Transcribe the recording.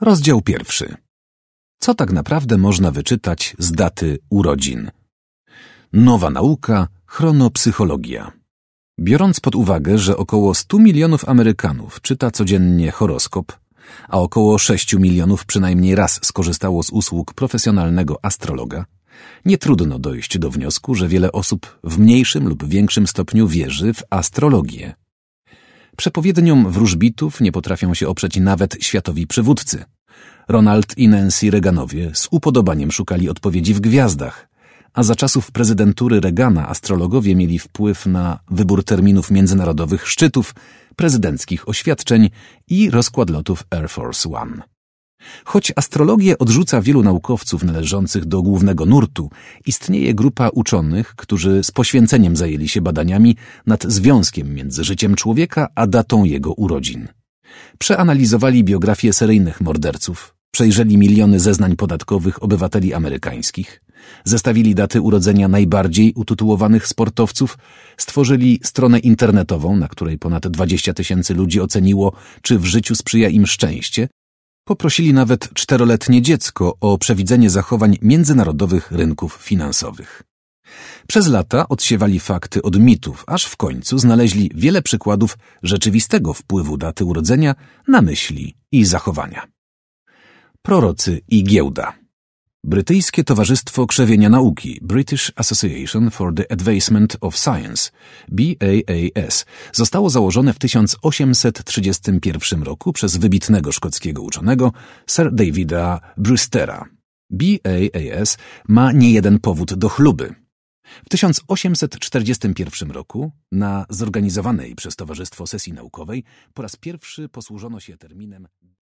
Rozdział pierwszy. Co tak naprawdę można wyczytać z daty urodzin? Nowa nauka, chronopsychologia. Biorąc pod uwagę, że około 100 milionów Amerykanów czyta codziennie horoskop, a około 6 milionów przynajmniej raz skorzystało z usług profesjonalnego astrologa, nie trudno dojść do wniosku, że wiele osób w mniejszym lub większym stopniu wierzy w astrologię. Przepowiedniom wróżbitów nie potrafią się oprzeć nawet światowi przywódcy. Ronald i Nancy Reaganowie z upodobaniem szukali odpowiedzi w gwiazdach, a za czasów prezydentury Reagana astrologowie mieli wpływ na wybór terminów międzynarodowych szczytów, prezydenckich oświadczeń i rozkład lotów Air Force One. Choć astrologię odrzuca wielu naukowców należących do głównego nurtu, istnieje grupa uczonych, którzy z poświęceniem zajęli się badaniami nad związkiem między życiem człowieka a datą jego urodzin. Przeanalizowali biografię seryjnych morderców, przejrzeli miliony zeznań podatkowych obywateli amerykańskich, zestawili daty urodzenia najbardziej utytułowanych sportowców, stworzyli stronę internetową, na której ponad 20 tysięcy ludzi oceniło, czy w życiu sprzyja im szczęście, Poprosili nawet czteroletnie dziecko o przewidzenie zachowań międzynarodowych rynków finansowych. Przez lata odsiewali fakty od mitów, aż w końcu znaleźli wiele przykładów rzeczywistego wpływu daty urodzenia na myśli i zachowania. Prorocy i giełda. Brytyjskie Towarzystwo Krzewienia Nauki British Association for the Advancement of Science BAAS zostało założone w 1831 roku przez wybitnego szkockiego uczonego Sir Davida Brewstera. BAAS ma niejeden powód do chluby. W 1841 roku na zorganizowanej przez Towarzystwo sesji naukowej po raz pierwszy posłużono się terminem